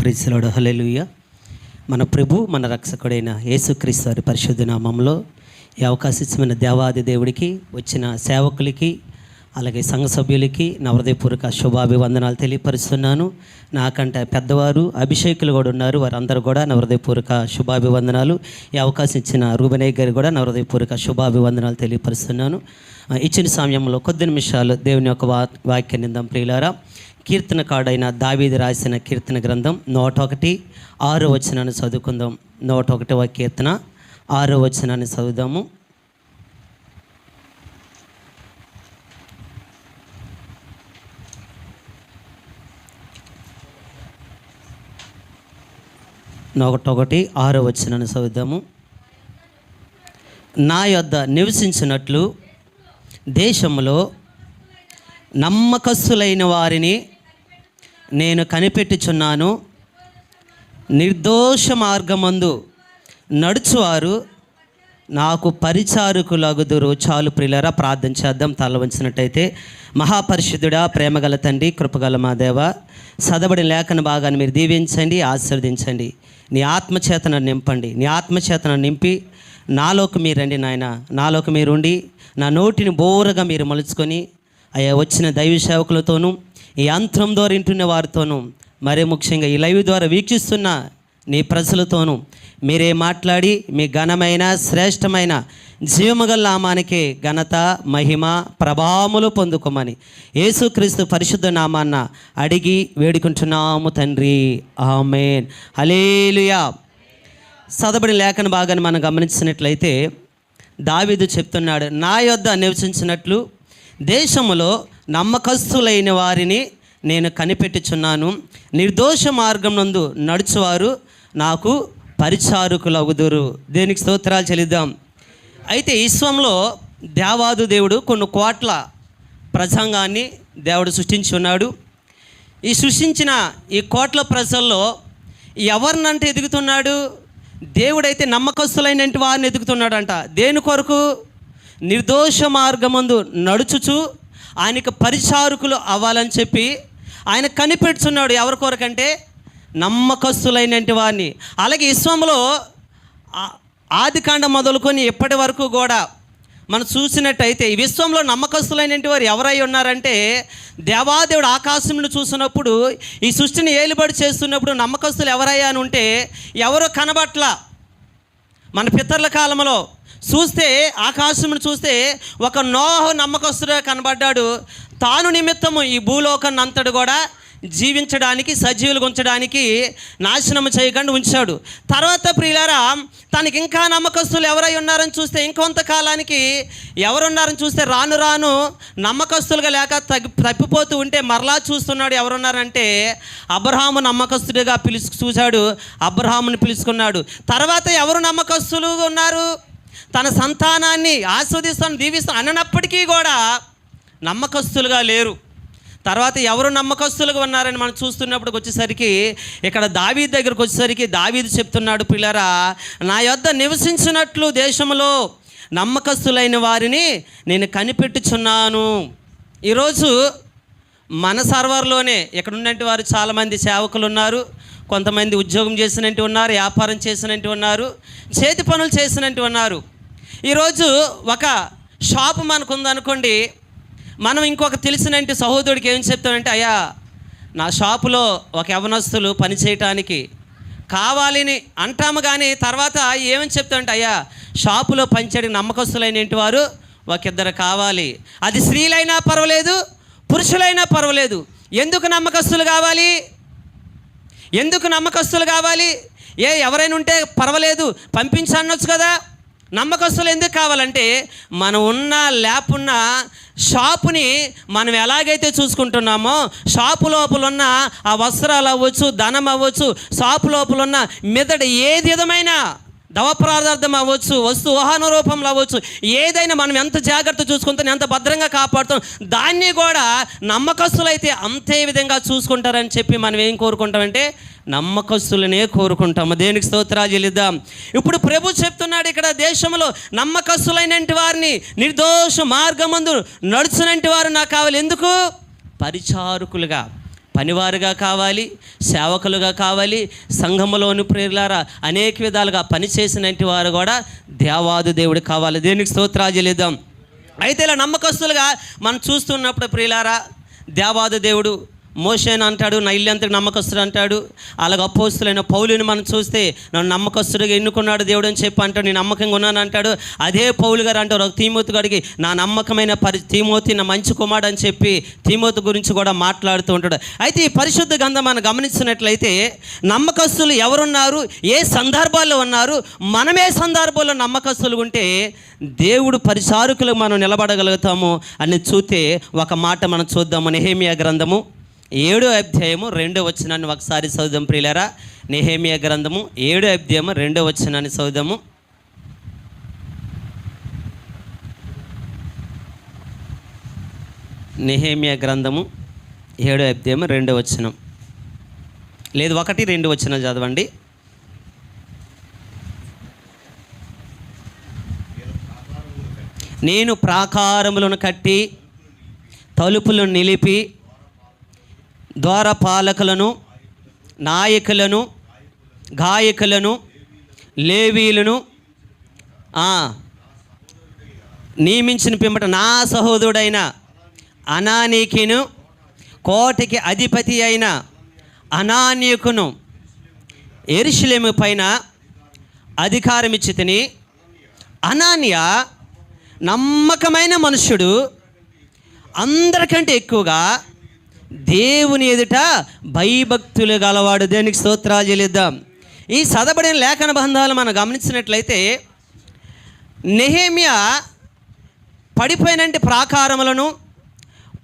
ప్రిసిలోడు hallelujah మన ప్రభు మన రక్షకుడైన యేసుక్రీస్తు వారి పరిశుద్ధ నామంలో ఈ అవకాశించిన దేవాది దేవుడికి వచ్చిన సేవకులకి అలాగే సంఘ సభ్యులకి నా హృదయపూర్వక శుభాభివందనాలు తెలియపరుస్తున్నాను. నాకంటే పెద్దవారు అభిషేకులు కూడా ఉన్నారు. వారందరూ కూడా నా హృదయపూర్వక శుభాభివందనాలు. ఈ అవకాశం ఇచ్చిన రూబనయ్య గారు కూడా నా హృదయపూర్వక శుభాభివందనాలు తెలియపరుస్తున్నాను. ఇచ్చిన సమయంలో కొద్ది నిమిషాలు దేవుని యొక్క వా వాక్య నిందం ప్రియులారా కీర్తనకాడైన దావీది రాసిన కీర్తన గ్రంథం నూట ఒకటి ఆరో వచనాన్ని చదువుకుందాం. నూట ఒకటవ కీర్తన ఆరో వచనాన్ని చదువుదాము. ఒకటొకటి ఆరో వచనాన్ని చదువుదాము. నా యొద్ద నివసించినట్లు దేశంలో నమ్మకస్తులైన వారిని నేను కనిపెట్టుచున్నాను. నిర్దోష మార్గమందు నడుచువారు నాకు పరిచారకులగుదురు. చాలు ప్రియులరా ప్రార్థన చేద్దాం. తల వంచినట్టయితే మహాపరిశుద్ధుడా ప్రేమగల తండ్రి కృపగల మా దేవ. చదవడి లేఖన భాగాన్ని మీరు దీవించండి ఆశీర్వదించండి. నీ ఆత్మచేతన నింపండి. నీ ఆత్మచేతన నింపి నాలోకి మీరండి నాయన. నాలోకి మీరుండి నా నోటిని బోరగా మీరు మలుచుకొని అయ్యా వచ్చిన దైవ సేవకులతోనూ ఈ యంత్రం ద్వారా వింటున్న వారితోనూ మరీ ముఖ్యంగా ఈ లైవ్ ద్వారా వీక్షిస్తున్న నీ ప్రజలతోనూ మీరే మాట్లాడి మీ ఘనమైన శ్రేష్టమైన జీవమగల నామానికి ఘనత మహిమ ప్రభావములు పొందుకోమని యేసుక్రీస్తు పరిశుద్ధ నామాన్న అడిగి వేడుకుంటున్నాము తండ్రి. ఆమెన్. హలేలుయా సదబడి లేఖన భాగాన్ని మనం గమనించినట్లయితే దావీదు చెప్తున్నాడు నా యొద్ద నివసించినట్లు దేశములో నమ్మకస్తులైన వారిని నేను కనిపెట్టుచున్నాను. నిర్దోష మార్గం నందు నడుచువారు నాకు పరిచారకులగుదురు. దేనికి స్తోత్రాలు చెల్లిద్దాం. అయితే విశ్వంలో దేవాదు దేవుడు కొన్ని కోట్ల ప్రసంగాన్ని దేవుడు సృష్టించి ఉన్నాడు ఈ సృష్టించిన ఈ కోట్ల ప్రజల్లో ఎవరినంటే ఎదుగుతున్నాడు? దేవుడైతే నమ్మకస్తులైన వారిని ఎదుగుతున్నాడంట. దేని కొరకు? నిర్దోష మార్గమందు నడుచుచు ఆయనకు పరిచారకులు అవ్వాలని చెప్పి ఆయన కనిపెడుతున్నాడు ఎవరి కొరకంటే నమ్మకస్తులైన వారిని. అలాగే విశ్వంలో ఆదికాండం మొదలుకొని ఇప్పటి వరకు కూడా మనం చూసినట్టయితే ఈ విశ్వంలో నమ్మకస్తులైన వారు ఎవరై ఉన్నారంటే దేవాదేవుడు ఆకాశంను చూసినప్పుడు ఈ సృష్టిని ఏలుబడి చేస్తున్నప్పుడు నమ్మకస్తులు ఎవరయ్యా అని ఉంటే ఎవరో కనబట్ల మన పితరుల కాలంలో చూస్తే ఆకాశమును చూస్తే ఒక నోహ నమ్మకస్తుడే కనబడ్డాడు. తాను నిమిత్తము ఈ భూలోకాన్ని అంతడు కూడా జీవించడానికి సజీవులు ఉంచడానికి నాశనం చేయకుండా ఉంచాడు. తర్వాత ప్రియులారా తనకి ఇంకా నమ్మకస్తులు ఎవరై ఉన్నారని చూస్తే ఇంకొంతకాలానికి ఎవరున్నారని చూస్తే రాను రాను నమ్మకస్తులుగా లేక తగ్గి తప్పిపోతూ ఉంటే మరలా చూస్తున్నాడు ఎవరున్నారంటే అబ్రహాము నమ్మకస్తుడిగా పిలుచు చూశాడు. అబ్రహాముని పిలుచుకున్నాడు. తర్వాత ఎవరు నమ్మకస్తులుగా ఉన్నారు? తన సంతానాన్ని ఆస్వాదిస్తాను దీవిస్తాను అన్నప్పటికీ కూడా నమ్మకస్తులుగా లేరు. తర్వాత ఎవరు నమ్మకస్తులుగా ఉన్నారని మనం చూస్తున్నప్పుడు వచ్చేసరికి ఇక్కడ దావీద్ దగ్గరకు వచ్చేసరికి దావీదు చెప్తున్నాడు పిల్లరా నా యొద్ద నివసించినట్లు దేశంలో నమ్మకస్తులైన వారిని నేను కనిపెట్టుచున్నాను. ఈరోజు మన సర్వర్లోనే ఇక్కడ ఉన్నటువంటి వారు చాలామంది సేవకులు ఉన్నారు కొంతమంది ఉద్యోగం చేసినట్టు ఉన్నారు వ్యాపారం చేసినట్టు ఉన్నారు చేతి పనులు చేసినట్టు ఉన్నారు. ఈరోజు ఒక షాపు మనకు ఉందనుకోండి మనం ఇంకొక తెలిసినంటి సహోదరుడికి ఏం చెప్తామంటే అయ్యా నా షాపులో ఒక యవనస్తులు పనిచేయటానికి కావాలని అంటాము కానీ తర్వాత ఏమని చెప్తామంటే అయ్యా షాపులో పనిచేయడానికి నమ్మకస్తులైన వారు ఒక ఇద్దరు కావాలి. అది స్త్రీలైనా పర్వాలేదు పురుషులైనా పర్వాలేదు. ఎందుకు నమ్మకస్తులు కావాలి? ఎందుకు నమ్మకస్తులు కావాలి? ఏ ఎవరైనా ఉంటే పర్వాలేదు పంపించనొచ్చు కదా. నమ్మకస్తులు ఎందుకు కావాలంటే మనం ఉన్న లేపున్న షాపుని మనం ఎలాగైతే చూసుకుంటున్నామో షాపు లోపల ఉన్న ఆ వస్త్రాలు అవ్వచ్చు ధనం అవ్వచ్చు షాపు లోపల ఉన్న మెదడు ఏది విధమైన దవ పదార్థం అవ్వచ్చు వస్తు వాహన రూపంలో అవ్వచ్చు ఏదైనా మనం ఎంత జాగ్రత్త చూసుకుంటాం ఎంత భద్రంగా కాపాడుతాం దాన్ని కూడా నమ్మకస్తులైతే అంతే విధంగా చూసుకుంటారని చెప్పి మనం ఏం కోరుకుంటామంటే నమ్మకస్తులనే కోరుకుంటాము. దేనికి స్తోత్రాలు చెల్లిద్దాం? ఇప్పుడు ప్రభు చెప్తున్నాడు ఇక్కడ దేశంలో నమ్మకస్తులైన వారిని నిర్దోష మార్గమందు నడుచునంటి వారు నాకు కావాలి. ఎందుకు? పరిచారకులుగా పనివారుగా కావాలి సేవకులుగా కావాలి సంఘములోని ప్రేరులారా అనేక విధాలుగా పనిచేసినటువంటి వారు కూడా దేవాది దేవుడు కావాలి. దేనికి స్తోత్రాజలిద్దాం అయితే ఇలా నమ్మకస్తులుగా మనం చూస్తున్నప్పుడు ప్రియులారా దేవాదు దేవుడు మోషన్ అంటాడు నా ఇల్లు నమ్మకస్తుడు అంటాడు. అలాగ అపోస్తులైన పౌలుని మనం చూస్తే నన్ను నమ్మకస్తుడిగా ఎన్నుకున్నాడు దేవుడు అని చెప్పి అంటాడు నేను నమ్మకంగా ఉన్నాను అంటాడు. అదే పౌలు గారు అంటారు ఒక తీమోతు గారికి నా నమ్మకమైన పరి తీమోతి నా మంచి కుమారుడు అని చెప్పి తీమోతు గురించి కూడా మాట్లాడుతూ ఉంటాడు. అయితే ఈ పరిశుద్ధ గంధం మనం గమనించినట్లయితే నమ్మకస్తులు ఎవరున్నారు ఏ సందర్భాల్లో ఉన్నారు మనమే సందర్భంలో నమ్మకస్తులు ఉంటే దేవుడు పరిచారకులు మనం నిలబడగలుగుతాము అని చూస్తే ఒక మాట మనం చూద్దాము. నెహేమియా గ్రంథము ఏడో అధ్యాయము రెండో వచనాన్ని ఒకసారి చదుదాం ప్రియులరా. నెహేమియా గ్రంథము ఏడో అధ్యాయము రెండో వచనాన్ని చదుదాము నెహేమియా గ్రంథము ఏడో అధ్యాయము రెండో వచనం. లేదు ఒకటి రెండు వచనం చదవండి. నేను ప్రాకారములను కట్టి తలుపులు నిలిపి ద్వారపాలకులను నాయకులను గాయకులను లేవీలను నియమించిన పిమ్మట నా సహోదరుడైన అనానీకిను కోటికి అధిపతి అయిన అనానీకును ఎరుషులేము పైన అధికారం ఇచ్చి తిని అనాన్య నమ్మకమైన మనుషుడు అందరికంటే ఎక్కువగా దేవుని ఎదుట భయభక్తులు గలవాడు. దేనికి స్తోత్రాలు చెల్లిద్దాం ఈ సదబడిన లేఖన బంధాలు మనం గమనించినట్లయితే నెహేమియా పడిపోయినంటే ప్రాకారములను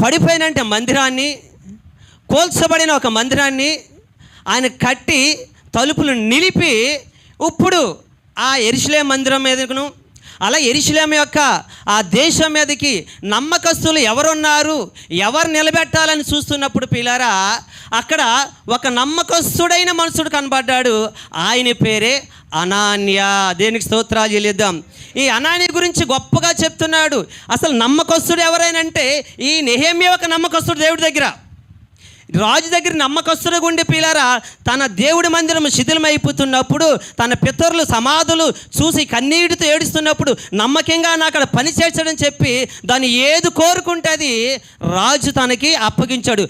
పడిపోయినంటే మందిరాన్ని కోల్చబడిన ఒక మందిరాన్ని ఆయన కట్టి తలుపులు నిలిపి ఇప్పుడు ఆ ఎరిశిలే మందిరం మీదకును అలా ఎరిశిలేం యొక్క ఆ దేశం మీదకి నమ్మకస్తులు ఎవరున్నారు? ఎవరు నిలబెట్టాలని చూస్తున్నప్పుడు పిల్లరా అక్కడ ఒక నమ్మకస్తుడైన మనుషుడు కనబడ్డాడు. ఆయన పేరే అనాన్య. దేనికి స్తోత్రాలు చెల్లిద్దాం. ఈ అనాన్య గురించి గొప్పగా చెప్తున్నాడు. అసలు నమ్మకస్తుడు ఎవరైనా అంటే ఈ నెహేమియా ఒక నమ్మకస్తుడు దేవుడి దగ్గర. రాజు దగ్గర నమ్మకస్తుడుగా గుండె పిల్లరా తన దేవుడి మందిరం శిథిలమైపోతున్నప్పుడు తన పితరులు సమాధులు చూసి కన్నీటితో ఏడుస్తున్నప్పుడు నమ్మకంగా నా అక్కడ పని చేర్చడని చెప్పి దాన్ని ఏది కోరుకుంటే అది రాజు తనకి అప్పగించాడు.